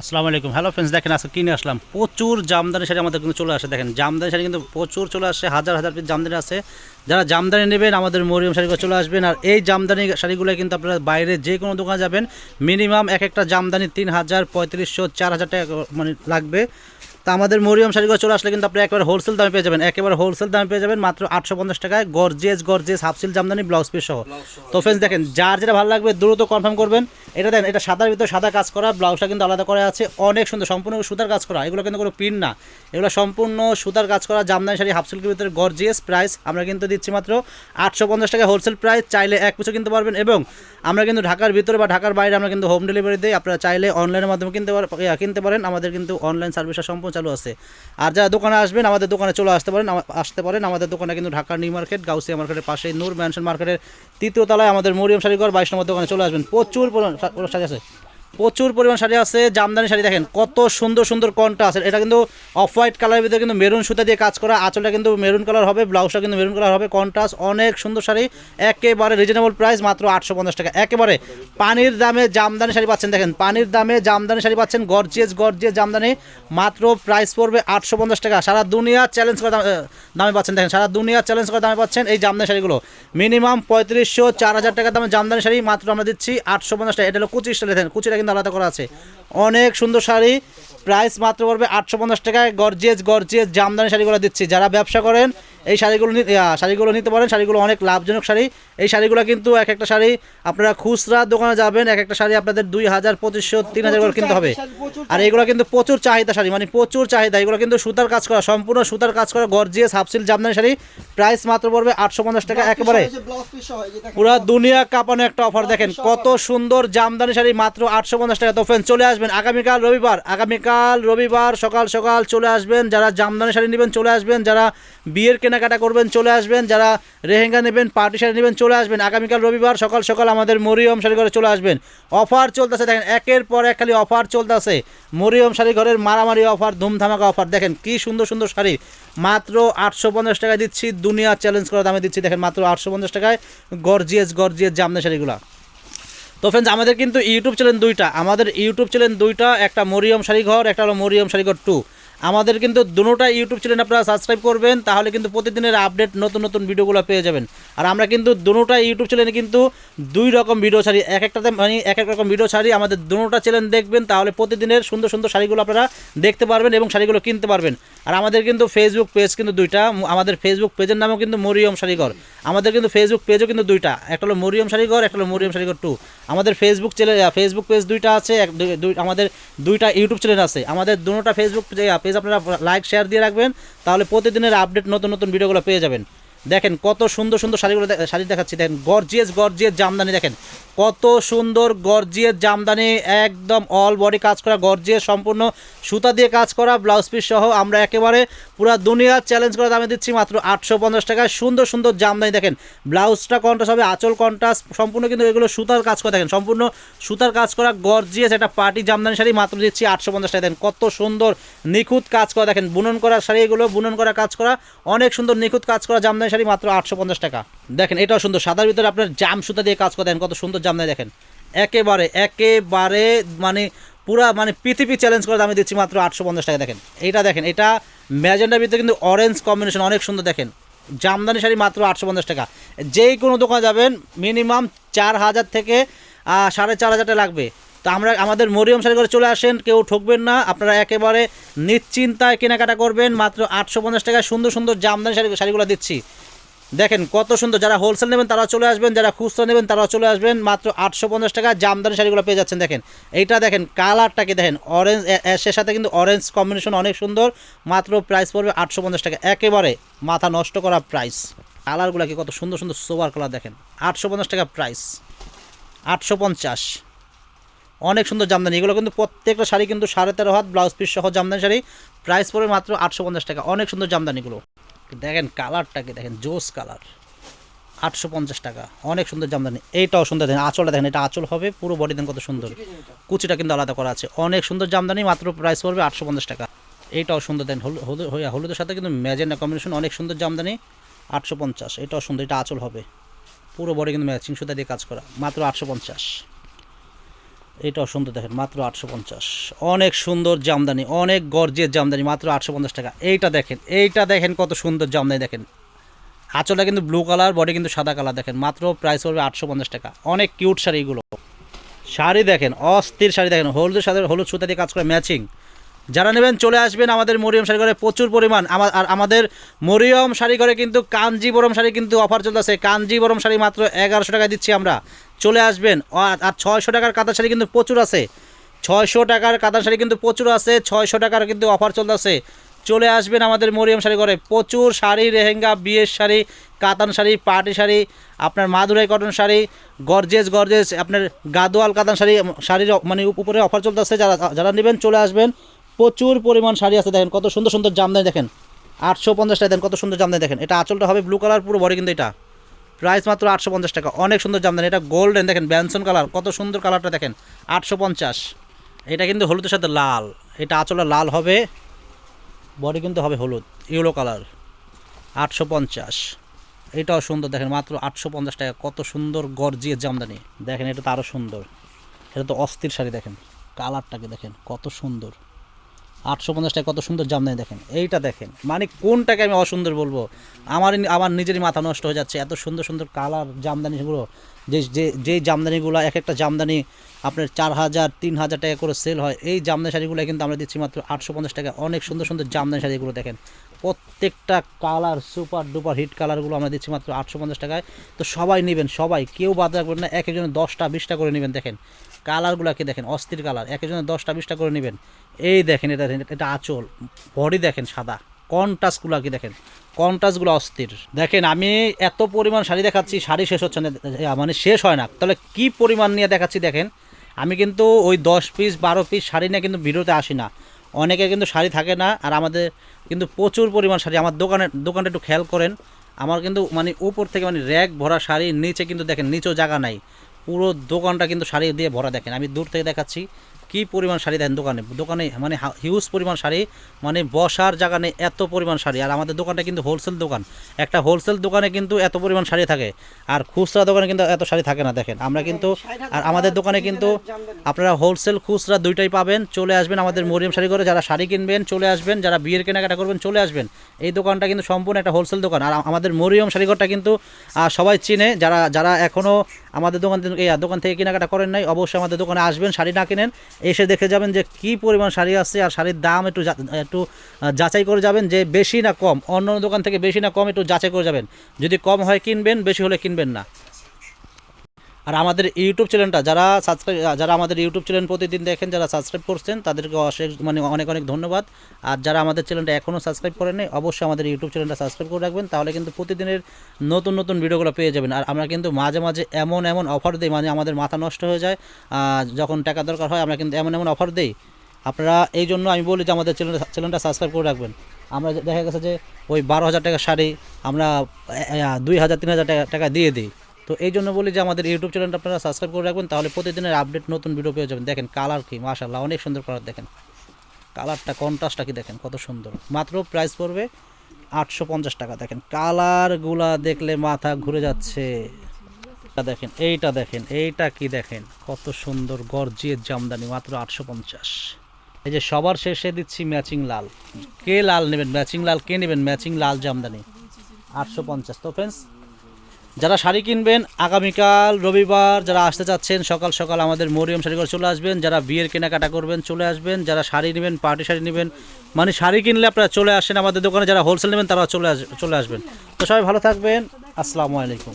আসসালামু আলাইকুম। Hello friends দেখেন আজকে কিনে আসলাম? প্রচুর জামদানি শাড়ি আমাদের কিন্তু চলে আসে। দেখেন, জামদানি শাড়ি কিন্তু প্রচুর চলে আসে, হাজার হাজার পিস জামদানি আছে। যারা জামদানি নেবেন, আমাদের মরিয়ম শাড়িগুলো চলে আসবেন। আর এই জামদানি শাড়িগুলো কিন্তু আপনারা বাইরে যে কোনো দোকানে যাবেন মিনিমাম এক একটা জামদানি তিন হাজার, পঁয়ত্রিশশো, চার হাজার টাকা মানে লাগবে। তা আমাদের মরিয়ম শাড়িগুলো চলে আসলে কিন্তু আপনি একবারে হোলসেল দামে পেয়ে যাবেন। একেবারে হোলসেল দামে পেয়ে যাবেন মাত্র আটশো পঞ্চাশ টাকায় gorgeous gorgeous half silk jamdani blouse piece সহ। তো ফ্রেন্ডস দেখেন যার যেটা ভালো লাগবে দ্রুত কনফার্ম করবেন। এটা দেখেন এটা সাদার ভিতরে সাদা কাজ করা ব্লাউজটা কিন্তু আলাদা করা আছে। অনেক সুন্দর সম্পূর্ণ সুতার কাজ করা। এগুলো কিন্তু কোনো পিন না। এগুলো সম্পূর্ণ সুতার কাজ করা জামদানি শাড়ি হাফসিল্কের ভিতরে গর্জিয়াস প্রাইস আমরা কিন্তু দিচ্ছি মাত্র আটশো পঞ্চাশ টাকা হোলসেল প্রাইস চাইলে এক পিছু কিনতে পারবেন এবং আমরা কিন্তু ঢাকার ভিতরে বা ঢাকার বাইরে আমরা কিন্তু হোম ডেলিভারি দিই। আপনারা চাইলে অনলাইনের মাধ্যমে কিনতে কিনতে পারেন। আমাদের কিন্তু অনলাইন সার্ভিসটা সম্পূর্ণ চালু আছে। আর যারা দোকানে আসবেন, আমাদের দোকানে চলে আসতে পারেন আসতে পারেন। আমাদের দোকানে কিন্তু ঢাকার নিউ মার্কেট, গাউসিয়া মার্কেটের পাশে নূর ম্যানশন মার্কেটের তৃতীয় তলায় আমাদের মরিয়ম শাড়িঘর বাইশ নম্বর দোকানে চলে আসবেন। প্রচুর পরিমাণ আছে। প্রচুর পরিমাণ শাড়ি আছে, জামদানি শাড়ি দেখেন, কত সুন্দর সুন্দর কনটা আছে এটা কিন্তু অফ হোয়াইট কালারের ভিতরে কিন্তু মেরুন সুতা দিয়ে কাজ করা, আঁচলটা কিন্তু মেরুন কালার হবে ব্লাউজটা কিন্তু মেরুন কালার হবে কন্ট্রাস্ট অনেক সুন্দর শাড়ি, একেবারে রিজনেবল প্রাইস মাত্র আটশো পঞ্চাশ টাকা। একেবারে পানির দামে জামদানি শাড়ি পাচ্ছেন দেখেন, পানির দামে জামদানি শাড়ি পাচ্ছেন গর্জিয়াস গর্জিয়াস জামদানি, মাত্র প্রাইস পড়বে আটশো পঞ্চাশ টাকা। সারা দুনিয়া চ্যালেঞ্জ করে দাম- পাচ্ছেন দেখেন, সারা দুনিয়া চ্যালেঞ্জ করে দামে পাচ্ছেন এই জামদানি শাড়িগুলো। মিনিমাম পঁয়ত্রিশশো, চার হাজার টাকা দামে জামদানি শাড়ি, মাত্র আমরা দিচ্ছি আটশো পঞ্চাশ টাকা। এটা হলো কুচি স্টাইল দেখেন, কুচিটা কিন্তু আলাদা করা আছে। অনেক সুন্দর শাড়ি। প্রাইস মাত্র পড়বে আটশো পঞ্চাশ টাকায়। গর্জিয়াস গর্জিয়াস, জামদানি শাড়িগুলো দিচ্ছি। যারা ব্যবসা করেন, এই শাড়িগুলো শাড়িগুলো নিতে পারেন। শাড়িগুলো অনেক লাভজনক শাড়ি। এই শাড়িগুলো কিন্তু এক একটা শাড়ি আপনারা খুচরা দোকানে যাবেন। এক একটা শাড়ি আপনাদের দুই হাজার, পঁচিশশো, তিন হাজার করে কিনতে হবে। আর এগুলো কিন্তু প্রচুর চাহিদা শাড়ি। মানে প্রচুর চাহিদা। এগুলো কিন্তু সুতার কাজ করা, সম্পূর্ণ সুতার কাজ করা gorgeous half silk jamdani sari. Price মাত্র পড়বে আটশো পঞ্চাশ টাকা একেবারে। পুরো দুনিয়া কাঁপানো একটা অফার দেখেন। কত সুন্দর জামদানি শাড়ি মাত্র আটশো পঞ্চাশ টাকা তো ফ্রেন্ড চলে আসবেন আগামীকাল রবিবার আগামীকাল রবিবার সকাল সকাল চলে আসবেন, যারা জামদানি শাড়ি নেবেন চলে আসবেন, যারা বিয়ের কেনাকাটা করবেন চলে আসবেন, যারা রেহেঙ্গা নেবেন, পার্টি শাড়ি নেবেন চলে আসবেন, আগামীকাল রবিবার সকাল সকাল আমাদের মরিয়ম শাড়ি ঘরে চলে আসবেন। অফার চলতেছে, দেখেন একের পর এক খালি অফার চলতেছে। মরিয়ম শাড়ি ঘরের মারামারি অফার, ধুমধামাকা অফার, দেখেন কি সুন্দর সুন্দর শাড়ি। মাত্র আটশো পঞ্চাশ টাকায় দিচ্ছি, দুনিয়া চ্যালেঞ্জ করা দামে দিচ্ছি, দেখেন মাত্র আটশো পঞ্চাশ টাকায় গর্জিয়াস গর্জিয়াস জামদানি শাড়িগুলো। তো ফ্রেন্ডস আমাদের কিন্তু ইউটিউব চ্যানেল দুইটা। আমাদের ইউটিউব চ্যানেল দুইটা, একটা মরিয়ম শাড়িঘর একটা হলো মরিয়ম শাড়িঘর টু আমাদের কিন্তু দুটোটা ইউটিউব চ্যানেল আপনারা সাবস্ক্রাইব করবেন, তাহলে কিন্তু প্রতিদিনের আপডেট নতুন নতুন ভিডিওগুলো পেয়ে যাবেন। আর আমরা কিন্তু দুটোটা ইউটিউব চ্যানেলে কিন্তু দুই রকম ভিডিও ছাড়ি, এক একটাতে মানে এক এক রকম ভিডিও ছাড়ি, আমাদের দুটোটা চ্যানেল দেখবেন, তাহলে প্রতিদিনের সুন্দর সুন্দর শাড়িগুলো আপনারা দেখতে পারবেন এবং শাড়িগুলো কিনতে পারবেন। আর আমাদের কিন্তু ফেসবুক পেজ কিন্তু দুইটা আমাদের ফেসবুক পেজের নামও কিন্তু মরিয়ম শাড়িঘর। আমাদের কিন্তু ফেসবুক পেজও কিন্তু দুইটা, একটা হলো মরিয়ম শাড়িঘর, একটা হলো মরিয়ম শাড়িঘর টু আমাদের ফেসবুক চ্যানেল ফেসবুক পেজ দুইটা আছে আমাদের দুইটা ইউটিউব চ্যানেল আছে। আমাদের দুটোটা ফেসবুক পেজ আপনারা লাইক শেয়ার দিয়ে রাখবেন। তাহলে প্রতিদিনের আপডেট নতুন নতুন ভিডিওগুলো পেয়ে যাবেন। দেখেন কত সুন্দর সুন্দর শাড়িগুলো শাড়ি দেখাচ্ছি। দেখেন গর্জিয়াস গর্জিয়াস জামদানি, দেখেন। কত সুন্দর, গর্জিয়াস জামদানি, একদম অল বডি কাজ করা, গর্জিয়াস সম্পূর্ণ সুতা দিয়ে কাজ করা ব্লাউজ পিস সহ আমরা একেবারে পুরো দুনিয়া চ্যালেঞ্জ করে দামে দিচ্ছি মাত্র আটশো পঞ্চাশ টাকায়। সুন্দর সুন্দর জামদানি, দেখেন। ব্লাউজটা কন্ট্রাস্ট হবে, আঁচল কন্ট্রাস্ট সম্পূর্ণ কিন্তু এগুলো সুতার কাজ করা, দেখেন। সম্পূর্ণ সুতার কাজ করা, গর্জিয়াস একটা পার্টি জামদানি শাড়ি মাত্র দিচ্ছি আটশো পঞ্চাশ টাকা দেখেন কত সুন্দর নিখুঁত কাজ করা, দেখেন। বুনন করা শাড়ি এগুলো, বুনন করা, কাজ করা, অনেক সুন্দর নিখুঁত কাজ করা জামদানি শাড়ি মাত্র আটশো পঞ্চাশ টাকা। দেখেন, এটাও সুন্দর। সাদার ভিতরে আপনার জাম সুতা দিয়ে কাজ করা দেখেন কত সুন্দর জামদানি দেখেন। একেবারে একেবারে মানে পুরা মানে পৃথিবী চ্যালেঞ্জ করে দামে দিচ্ছি মাত্র আটশো পঞ্চাশ টাকা, দেখেন। এটা দেখেন, এটা ম্যাজেন্ডার ভিতরে কিন্তু অরেঞ্জ কম্বিনেশন অনেক সুন্দর, দেখেন। জামদানি শাড়ি মাত্র আটশো পঞ্চাশ টাকা। যেই কোনো দোকানে যাবেন মিনিমাম চার হাজার থেকে সাড়ে চার হাজার টাকা লাগবে। তো আমরা, আমাদের মরিয়ম শাড়ি করে চলে আসেন, কেউ ঠকবেন না, আপনারা একেবারে নিশ্চিন্তায় কেনাকাটা করবেন, মাত্র আটশো পঞ্চাশ টাকায় সুন্দর সুন্দর জামদানি শাড়ি, শাড়িগুলো দিচ্ছি। দেখেন কত সুন্দর, যারা হোলসেল নেবেন তারা চলে আসবেন, যারা খুচরা নেবেন তারা চলে আসবেন, মাত্র আটশো পঞ্চাশ টাকা জামদানি শাড়িগুলো পেয়ে যাচ্ছেন, দেখেন। এইটা দেখেন কালারটাকে দেখেন অরেঞ্জ অ্যাশের সাথে কিন্তু অরেঞ্জ কম্বিনেশন অনেক সুন্দর, মাত্র প্রাইস পড়বে আটশো পঞ্চাশ টাকা, একেবারে মাথা নষ্ট করা প্রাইস কালারগুলো কি কত সুন্দর সুন্দর সোবার কালার দেখেন, আটশো পঞ্চাশ টাকা প্রাইস আটশো পঞ্চাশ। অনেক সুন্দর জামদানি। এগুলো কিন্তু প্রত্যেকটা শাড়ি কিন্তু সাড়ে তেরো হাত ব্লাউজ পিস সহ জামদানি শাড়ি। প্রাইস পড়বে মাত্র আটশো পঞ্চাশ টাকা। অনেক সুন্দর জামদানিগুলো। দেখেন কালারটাকে দেখেন? জোস কালার আটশো পঞ্চাশ টাকা। অনেক সুন্দর জামদানি। এইটাও সুন্দর দেখেন। আঁচলটা দেখেন, এটা আঁচল হবে। পুরো বডি দেন কত সুন্দর। কুচিটা কিন্তু আলাদা করা আছে। অনেক সুন্দর জামদানি, মাত্র প্রাইস পড়বে আটশো পঞ্চাশ টাকা। এইটাও সুন্দর দেন হলুদ হলুদ হলুদের সাথে কিন্তু ম্যাজেন্ডা কম্বিনেশন অনেক সুন্দর জামদানি। আটশো পঞ্চাশ। এটাও সুন্দর, এটা আঁচল হবে। পুরো বডি কিন্তু ম্যাচিং সুতা দিয়ে কাজ করা। মাত্র আটশো পঞ্চাশ। এটাও সুন্দর দেখেন, মাত্র আটশো পঞ্চাশ। অনেক সুন্দর জামদানি, অনেক গর্জের জামদানি, মাত্র আটশো পঞ্চাশ টাকা। এইটা দেখেন এইটা দেখেন কত সুন্দর জামদানি দেখেন। আঁচলটা কিন্তু ব্লু কালার বডি কিন্তু সাদা কালার দেখেন, মাত্র প্রাইস পড়বে আটশো পঞ্চাশ টাকা। অনেক কিউট শাড়িগুলো শাড়ি দেখেন, অস্থির শাড়ি দেখেন, হলুদের সাথে হলুদ সুতা দিয়ে কাজ করে ম্যাচিং যারা নেবেন, চলে আসবেন আমাদের মরিয়ম শাড়ি ঘরে, প্রচুর পরিমাণ। আমার আর আমাদের মরিয়ম শাড়ি ঘরে কিন্তু কাঞ্জিবরম শাড়ি কিন্তু অফার চলতেছে। কাঞ্জিবরম শাড়ি মাত্র এগারোশো টাকায় দিচ্ছি আমরা। চলে আসবেন। আর- ছয়শো টাকার কাতার শাড়ি কিন্তু প্রচুর আছে। ছয়শো টাকার কাতার শাড়ি কিন্তু প্রচুর আছে। ছয়শো টাকার কিন্তু অফার চলতেছে। চলে আসবেন আমাদের মরিয়ম শাড়ি ঘরে। প্রচুর শাড়ি রেহেঙ্গা বিয়ের শাড়ি, কাতান শাড়ি পাটি শাড়ি, আপনার Madurai cotton sari, gorgeous gorgeous, আপনার গাদোয়াল কাতান শাড়ি শাড়ির মানে উপরে অফার চলতেছে। যারা যারা নেবেন চলে আসবেন। প্রচুর পরিমাণ শাড়ি আছে দেখেন। কত সুন্দর সুন্দর জামদানি দেখেন। আটশো পঞ্চাশ টাকা দেন, কত সুন্দর জামদানি দেখেন। এটা আঁচলটা হবে ব্লু কালার, পুরো বডি কিন্তু এটা। প্রাইস মাত্র আটশো পঞ্চাশ টাকা। অনেক সুন্দর জামদানি। এটা গোল্ডেন দেখেন ব্যানসন কালার কত সুন্দর কালারটা দেখেন, আটশো পঞ্চাশ। এটা কিন্তু হলুদের সাথে লাল। এটা আঁচলটা লাল হবে বডি কিন্তু হবে হলুদ ইয়েলো কালার আটশো পঞ্চাশ। এটাও সুন্দর, দেখেন, মাত্র আটশো পঞ্চাশ টাকা। কত সুন্দর গর্জিয়ে জামদানি। দেখেন, এটা তো আরও সুন্দর। এটা তো অস্থির শাড়ি, দেখেন। কালারটাকে দেখেন, কত সুন্দর। আটশো পঞ্চাশ টাকা কত সুন্দর জামদানি দেখেন, এইটা দেখেন। মানে কোনটাকে আমি অসুন্দর বলব? আমার আমার নিজেরই মাথা নষ্ট হয়ে যাচ্ছে, এত সুন্দর সুন্দর কালার জামদানিগুলো। যে যে যেই জামদানিগুলো এক একটা জামদানি আপনার চার হাজার, তিন হাজার টাকা করে সেল হয়, এই জামদানি শাড়িগুলো কিন্তু আমরা দিচ্ছি মাত্র আটশো পঞ্চাশ টাকা। অনেক সুন্দর সুন্দর জামদানি শাড়িগুলো দেখেন। প্রত্যেকটা কালার, সুপার ডুপার হিট কালারগুলো আমরা দিচ্ছি মাত্র আটশো পঞ্চাশ টাকায়। তো সবাই নেবেন, সবাই, কেউ বাদ রাখবেন না, এক একজনের দশটা, বিশটা করে নেবেন, দেখেন। কালারগুলোকে দেখেন, অস্থির কালার, এক একজনের দশটা, বিশটা করে নেবেন। এই দেখেন, এটা এটা আঁচল। বডি দেখেন সাদা। কন্টাসগুলো কি দেখেন। কন্টাসগুলো অস্থির। দেখেন, আমি এত পরিমাণ শাড়ি দেখাচ্ছি, শাড়ি শেষ হচ্ছে না। মানে শেষ হয় না। তাহলে কি পরিমাণ নিয়ে দেখাচ্ছি দেখেন? আমি কিন্তু ওই দশ পিস বারো পিস শাড়ি নিয়ে কিন্তু ভিডিওতে আসি না। অনেকে কিন্তু শাড়ি থাকে না, আর আমাদের কিন্তু প্রচুর পরিমাণ শাড়ি। আমার দোকানে, দোকানটা একটু খেয়াল করেন। আমার কিন্তু মানে উপর থেকে মানে র্যাক ভরা শাড়ি, নিচে কিন্তু দেখেন, নিচেও জায়গা নাই। পুরো দোকানটা কিন্তু শাড়ি দিয়ে ভরা দেখেন। আমি দূর থেকে দেখাচ্ছি। কি পরিমাণ শাড়ি দেখেন দোকানে? দোকানে মানে হিউজ পরিমাণ শাড়ি মানে বসার জায়গা নেই এত পরিমাণ শাড়ি। আর আমাদের দোকানটা কিন্তু হোলসেল দোকান। একটা হোলসেল দোকানে কিন্তু এত পরিমাণ শাড়ি থাকে। আর খুচরা দোকানে কিন্তু এত শাড়ি থাকে না দেখেন। আমরা কিন্তু আর আমাদের দোকানে কিন্তু আপনারা হোলসেল খুচরা দুইটাই পাবেন। চলে আসবেন আমাদের মরিয়ম শাড়ি করে যারা শাড়ি কিনবেন চলে আসবেন। যারা বিয়ের কেনাকাটা করবেন চলে আসবেন। এই দোকানটা কিন্তু সম্পূর্ণ একটা হোলসেল দোকান। আর আমাদের মরিয়ম শাড়িঘরটা কিন্তু সবাই চিনে। যারা যারা এখনও আমাদের দোকান থেকে এই দোকান থেকে কেনাকাটা করেন নাই অবশ্যই আমাদের দোকানে আসবেন শাড়ি না কিনেন। এসে দেখে যাবেন যে কি পরিমাণ শাড়ি আছে আর শাড়ির দাম একটু একটু যাচাই করে যাবেন যে বেশি না কম, অন্য দোকান থেকে বেশি না কম একটু যাচাই করে যাবেন। যদি কম হয় কিনবেন, বেশি হলে কিনবেন না। আর আমাদের ইউটিউব চ্যানেলটা, যারা সাবস্ক্রাইব যারা আমাদের ইউটিউব চ্যানেল প্রতিদিন দেখেন, যারা সাবস্ক্রাইব করছেন, তাদেরকে অশেষ মানে অনেক অনেক ধন্যবাদ। আর যারা আমাদের চ্যানেলটা এখনও সাবস্ক্রাইব করেনি অবশ্যই আমাদের ইউটিউব চ্যানেলটা সাবস্ক্রাইব করে রাখবেন, তাহলে কিন্তু প্রতিদিনের নতুন নতুন ভিডিওগুলো পেয়ে যাবেন। আর আমরা কিন্তু মাঝে মাঝে এমন এমন অফার দিই মানে আমাদের মাথা নষ্ট হয়ে যায় যখন টাকা দরকার হয়, আমরা কিন্তু এমন এমন অফার দিই। আপনারা এই জন্য আমি বলি যে আমাদের চ্যানেল চ্যানেলটা সাবস্ক্রাইব করে রাখবেন। আমরা দেখা গেছে যে ওই বারো হাজার টাকা শাড়ি আমরা দুই হাজার, তিন হাজার টাকা টাকা দিয়ে দিই। তো এই জন্য বলি যে আমাদের ইউটিউব চ্যানেলটা আপনারা সাবস্ক্রাইব করে রাখবেন, তাহলে প্রতিদিনের আপডেট নতুন ভিডিও পেয়ে যাবেন। দেখেন কালার কি মাশাল্লাহ অনেক সুন্দর কালার দেখেন। কালারটা কন্ট্রাস্টটা কি দেখেন, কত সুন্দর। মাত্র প্রাইস পড়বে আটশো পঞ্চাশ টাকা, দেখেন। কালারগুলা দেখলে মাথা ঘুরে যাচ্ছে। দেখেন, এইটা দেখেন, এইটা কি দেখেন, কত সুন্দর গর্জিয়ে জামদানি, মাত্র আটশো পঞ্চাশ। এই যে সবার শেষে দিচ্ছি ম্যাচিং লাল। কে লাল নেবেন? ম্যাচিং লাল, কে নেবেন? ম্যাচিং লাল জামদানি। আটশো পঞ্চাশ। তো ফ্রেন্ডস যারা শাড়ি কিনবেন, আগামীকাল রবিবার যারা আসতে চাচ্ছেন, সকাল সকাল আমাদের মরিয়ম শাড়ি করে চলে আসবেন। যারা বিয়ের কেনাকাটা করবেন, চলে আসবেন। যারা শাড়ি নেবেন, পার্টি শাড়ি নেবেন মানে শাড়ি কিনলে আপনারা চলে আসেন আমাদের দোকানে। যারা হোলসেল নেবেন তারা চলে চলে আসবেন। তো সবাই ভালো থাকবেন। আসসালামু আলাইকুম।